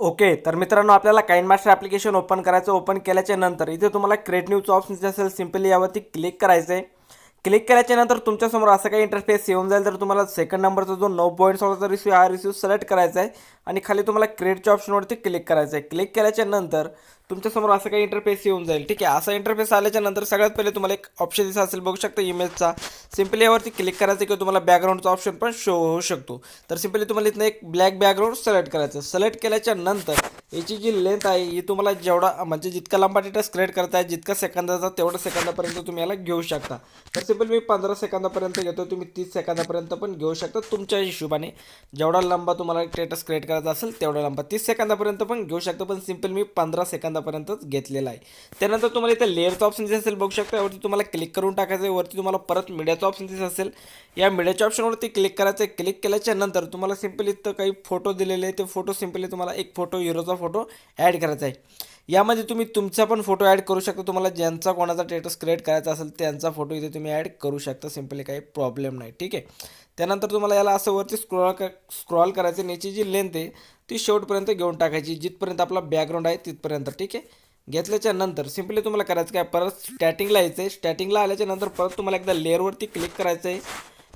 Okay तर मित्रांनो आपल्याला काइन मास्टर ॲप्लिकेशन ओपन करायचं ओपन केल्याच्यानंतर इथे तुम्हाला क्रिएट न्यूचं ऑप्शन असेल सिम्पली यावरती क्लिक करायचं आहे क्लिक केल्याच्यानंतर तुमच्यासमोर असं काही इंटरफेस येऊन जाईल. तर तुम्हाला सेकंड नंबरचा जो नऊ पॉईंट सोळाचा रिसिव्ह हा रिसिव्ह सिलेक्ट करायचा आहे. आणि खाली तुम्हाला क्रेडिटच्या ऑप्शनवरती क्लिक करायचं आहे. क्लिक केल्याच्यानंतर तुमच्यासमोर असं काही इंटरफेस येऊन जाईल. ठीक आहे असा इंटरफेस आल्याच्यानंतर सगळ्यात पहिले तुम्हाला एक ऑप्शन दिसा असेल बघू शकता इमेजचा सिम्पली यावरती क्लिक करायचं किंवा तुम्हाला बॅकग्राऊंडचा ऑप्शन पण शो होऊ शकतो. तर सिम्पली तुम्हाला इथनं एक ब्लॅक बॅकग्राऊंड सिलेक्ट करायचं सिलेक्ट केल्याच्यानंतर याची जी लेंथ आहे ही तुम्हाला जेवढा म्हणजे जितका लांबा डेटा क्रिएट करताय जितका सेकंदाचा तेवढ्या सेकंदापर्यंत तुम्ही याला घेऊ शकता. तर सिंपल मी पंधरा सेकंदापर्यंत घेतो तुम्ही तीस सेकंदापर्यंत पण घेऊ शकता तुमच्या हिशोबाने. जेवढा लांबा तुम्हाला डेटा क्रिएट करायचा असेल तेवढा लांबा. तीस सेकंदापर्यंत पण घेऊ शकता पण सिंपल मी पंधरा सेकंदापर्यंतच घेतलेला आहे. त्यानंतर तुम्हाला इथे लेअरचं ऑप्शन दिसत असेल बघू शकता. यावरती तुम्हाला क्लिक करून टाकायचं आहे. वरती तुम्हाला परत मीडियाचं ऑप्शन दिसत असेल. या मीडियाच्या ऑप्शनवरती क्लिक करायचं आहे. क्लिक केल्याच्यानंतर तुम्हाला सिम्पली इथं काही फोटो दिलेले आहे ते फोटो सिम्पली तुम्हाला एक फोटो हिरोचा फोटो ॲड करायचा आहे. यामध्ये तुम्ही तुमचा पण फोटो ॲड करू शकता. तुम्हाला ज्यांचा कोणाचा स्टेटस क्रिएट करायचा असेल त्यांचा फोटो इथे तुम्ही ॲड करू शकता. सिम्पली काही प्रॉब्लेम नाही. ठीक आहे? त्यानंतर तुम्हाला याला असं वरती स्क्रॉल स्क्रॉल करायचं. आणि याची जी लेंथ आहे ती शेवटपर्यंत घेऊन टाकायची. जिथपर्यंत आपला बॅकग्राऊंड आहे तिथपर्यंत. ठीक आहे? घेतल्याच्या नंतर सिम्पली तुम्हाला करायचं काय? परत स्टॅटिंगला यायचं आहे स्टॅटिंगला आल्याच्यानंतर परत तुम्हाला एकदा लेअरवरती क्लिक करायचं आहे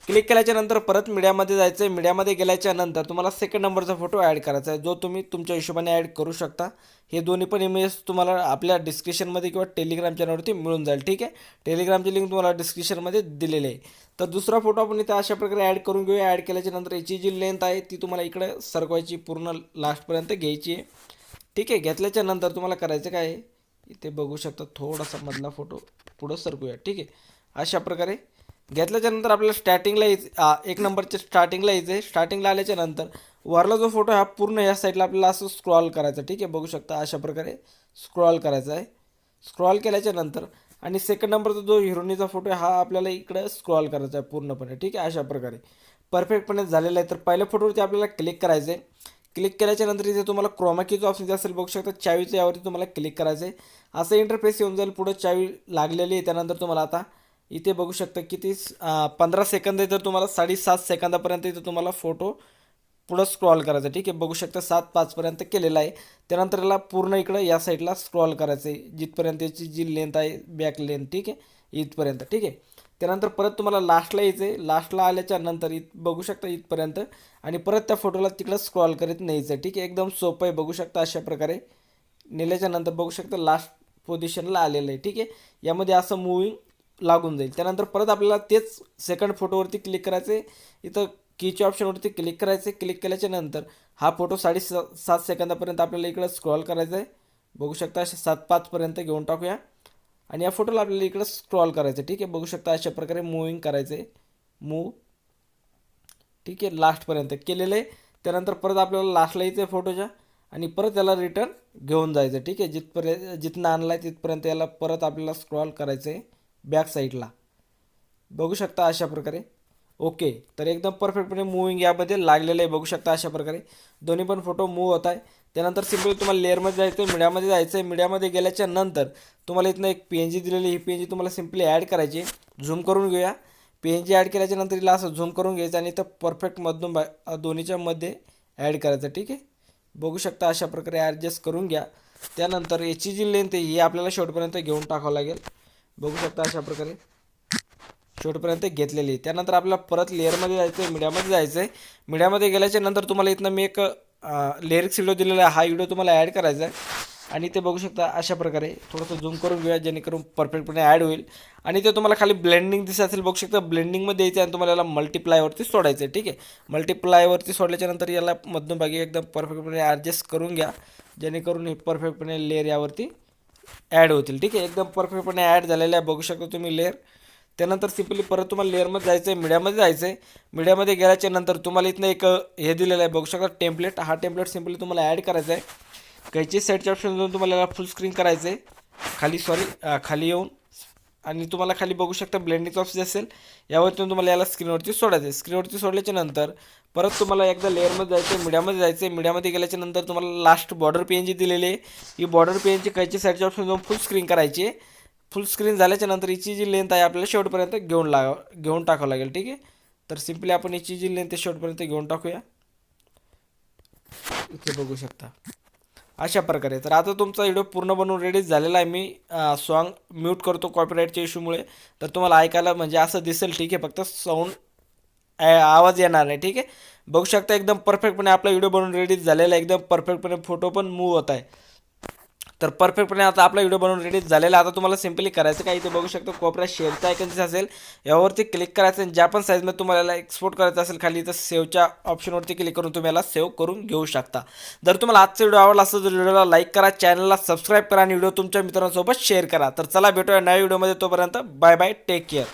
क्लिक केल्याच्यानंतर परत मीडियामध्ये जायचं आहे मीडियामध्ये गेल्याच्यानंतर तुम्हाला सेकंड नंबरचा फोटो ॲड करायचा आहे. जो तुम्ही तुमच्या हिशोबाने ॲड करू शकता. हे दोन्ही पण इमेज तुम्हाला आपल्या डिस्क्रिप्शनमध्ये किंवा टेलिग्राम चॅनलवरती मिळून जाईल. ठीक आहे? टेलिग्रामची लिंक तुम्हाला डिस्क्रिप्शनमध्ये दिलेली आहे. तर दुसरा फोटो आपण इथे अशा प्रकारे ॲड करून घेऊया. ॲड केल्याच्यानंतर याची जी लेंथ आहे ती तुम्हाला इकडे सरकवायची पूर्ण लास्टपर्यंत घ्यायची आहे. ठीक आहे? घेतल्याच्या नंतर तुम्हाला करायचं काय इथे बघू शकता थोडासा मधला फोटो पुढं सरकूया. ठीक आहे? अशा प्रकारे घेतल्याच्या नंतर आपल्याला स्टार्टिंगला यायचं एक नंबरच्या स्टार्टिंगला यायचं आहे स्टार्टिंगला आल्याच्यानंतर वरला जो फोटो आहे हा पूर्ण या साईडला आपल्याला असं स्क्रॉल करायचा ठीक आहे बघू शकता अशा प्रकारे स्क्रॉल करायचा आहे. स्क्रॉल केल्याच्यानंतर आणि सेकंड नंबरचा जो हिरोनीचा फोटो आहे हा आपल्याला इकडं स्क्रॉल करायचा आहे पूर्णपणे. ठीक आहे अशा प्रकारे. परफेक्टपणे झालेला आहे. तर पहिल्या फोटोवरती आपल्याला क्लिक करायचं आहे. क्लिक केल्याच्यानंतर इथे तुम्हाला क्रोमाकीचं ऑप्शन जे असेल बघू शकता चावीचं यावरती तुम्हाला क्लिक करायचं आहे. असं इंटरफेस येऊन जाईल. पुढं चावी लागलेली आहे. त्यानंतर तुम्हाला आता इथे बघू शकता किती पंधरा सेकंद आहे तर तुम्हाला साडेसात सेकंदापर्यंत इथे तुम्हाला फोटो पुढं स्क्रॉल करायचा ठीक आहे बघू शकता सात पाचपर्यंत केलेला आहे. त्यानंतर याला पूर्ण इकडं या साईडला स्क्रॉल करायचं आहे. जिथपर्यंत याची जी लेंथ आहे बॅक लेंथ ठीक आहे इथपर्यंत ठीक आहे. त्यानंतर परत तुम्हाला लास्टला यायचं आहे. लास्टला आल्याच्यानंतर इथ बघू शकता इथपर्यंत. आणि परत त्या फोटोला तिकडं स्क्रॉल करीत न्यायचं ठीक आहे एकदम सोपं आहे बघू शकता अशा प्रकारे. नेल्याच्या नंतर बघू शकता लास्ट पोझिशनला आलेलं आहे. ठीक आहे यामध्ये असं मूविंग लागून जाईल. त्यानंतर परत आपल्याला तेच सेकंड फोटोवरती क्लिक करायचं आहे इथं कीच्या ऑप्शनवरती क्लिक करायचं आहे क्लिक केल्याच्यानंतर हा फोटो साडे सात सेकंदापर्यंत आपल्याला इकडं स्क्रॉल करायचा आहे बघू शकता असे सात पाचपर्यंत घेऊन टाकूया. आणि या फोटोला आपल्याला इकडं स्क्रॉल करायचं ठीक आहे? बघू शकता अशा प्रकारे मूविंग करायचं आहे मूव ठीक आहे? लास्टपर्यंत केलेलं आहे. त्यानंतर परत आपल्याला लास्टला यायचं आहे फोटोच्या आणि परत त्याला रिटर्न घेऊन जायचं ठीक आहे? जिथपर्यंत जिथनं आणला आहे तिथपर्यंत याला परत आपल्याला स्क्रॉल करायचं आहे बॅक साईडला. बघू शकता अशा प्रकारे. ओके तर एकदम परफेक्टपणे मूविंग यामध्ये लागलेलं आहे. बघू शकता अशा प्रकारे. दोन्ही पण फोटो मूव होत आहे. त्यानंतर सिम्पली तुम्हाला लेअरमध्ये जायचं आहे मीडियामध्ये जायचं आहे. मीडियामध्ये गेल्याच्यानंतर तुम्हाला इथनं एक पी एन जी दिलेली ही पी एन जी तुम्हाला सिम्पली ॲड करायची झूम करून घेऊया. पी एन जी ॲड केल्याच्यानंतर हिला असं झूम करून घ्यायचं आणि इथं परफेक्टमधून बा दोन्हीच्या मध्ये ॲड करायचं. ठीक आहे? बघू शकता अशा प्रकारे ॲडजस्ट करून घ्या. त्यानंतर याची जी लेंथ आहे ही आपल्याला शेवटपर्यंत घेऊन टाकावं लागेल. बघू शकता अशा प्रकारे. शेवटपर्यंत घेतलेली. आहे त्यानंतर आपल्याला परत लेअरमध्ये जायचं आहे मीडियामध्ये जायचं आहे मीडियामध्ये गेल्याच्यानंतर तुम्हाला इथनं मी एक लिरिक्स व्हिडिओ दिलेला आहे. हा व्हिडिओ तुम्हाला ॲड करायचा आहे. आणि ते बघू शकता अशा प्रकारे. थोडंसं झूम करून घेऊया जेणेकरून परफेक्टपणे ॲड होईल. आणि ते तुम्हाला खाली ब्लेंडिंग दिसत असेल बघू शकता ब्लेंडिंगमध्ये यायचं आणि तुम्हाला याला मल्टिप्लायवरती सोडायचं आहे ठीक आहे? मल्टिप्लायवरती सोडल्याच्यानंतर याला याला मधूनभागी एकदम परफेक्टपणे ॲडजस्ट करून घ्या. जेणेकरून हे परफेक्टपणे लेअर यावरती ॲड होतील. ठीक आहे एकदम परफेक्टपणे ॲड झालेलं आहे. बघू शकता तुम्ही लेअर. त्यानंतर सिम्पली परत तुम्हाला लेअरमध्ये जायचं आहे मीडियामध्ये जायचं आहे मीडियामध्ये गेल्याच्यानंतर तुम्हाला इथनं एक हे दिलेलं आहे. बघू शकता टेम्पलेट. हा टेम्पलेट सिम्पली तुम्हाला ॲड करायचा आहे कैचे साईडच्या ऑप्शन जाऊन तुम्हाला फुल स्क्रीन करायचं आहे खाली सॉरी खाली येऊन. आणि तुम्हाला खाली बघू शकता ब्लेंडिंग ऑप्शन असेल. यावरती तुम्हाला याला स्क्रीनवरती सोडायचं आहे. स्क्रीनवरती सोडल्याच्या नंतर परत तुम्हाला एकदा लेअरमध्ये जायचं आहे मीडियामध्ये जायचं आहे मीडियामध्ये गेल्याच्यानंतर तुम्हाला लास्ट बॉर्डर पेन जी दिलेली आहे. ही बॉर्डर पेनची कैची साईडच्या ऑप्शन जाऊन फुल स्क्रीन करायची आहे. फुल स्क्रीन झाल्याच्यानंतर हिची जी लेंथ आहे आपल्याला शेवटपर्यंत घेऊन लाग घेऊन टाकावं लागेल ठीक आहे? तर सिम्पली आपण हिची जी लेंथ आहे शेवटपर्यंत घेऊन टाकूया. इथे बघू शकता. अशा प्रकारे. तर आता तुमचा व्हिडिओ पूर्ण बनवून रेडी झालेला आहे. मी सॉन्ग म्यूट करतो कॉपीराईटच्या इश्यूमुळे तर तुम्हाला ऐकायला म्हणजे असं दिसेल ठीक आहे फक्त साऊंड आवाज येणार नाही ठीक आहे? बघू शकता एकदम परफेक्टपणे आपला व्हिडिओ बनवून रेडी झालेला आहे. एकदम परफेक्टपणे फोटो पण मूव होत आहे. तर परफेक्टपणे आता आपला व्हिडिओ बनवून रेडी झालेला आता तुम्हाला सिम्पली करायचं काय इथे बघू शकतो कोपऱ्या शेअरचा आयकन दिसत असेल. यावरती क्लिक करायचं आणि ज्या पण साईजमध्ये तुम्हाला एक्सपोर्ट करायचं असेल खाली तर सेव्हच्या ऑप्शनवरती क्लिक करून तुम्ही याला सेव्ह करून घेऊ शकता. जर तुम्हाला आजचा व्हिडिओ आवडला असेल तर व्हिडिओला लाईक करा चॅनलला सबस्क्राईब करा आणि व्हिडिओ तुमच्या मित्रांसोबत शेअर करा. तर चला भेटूया नव्या व्हिडिओमध्ये तोपर्यंत बाय बाय टेक केअर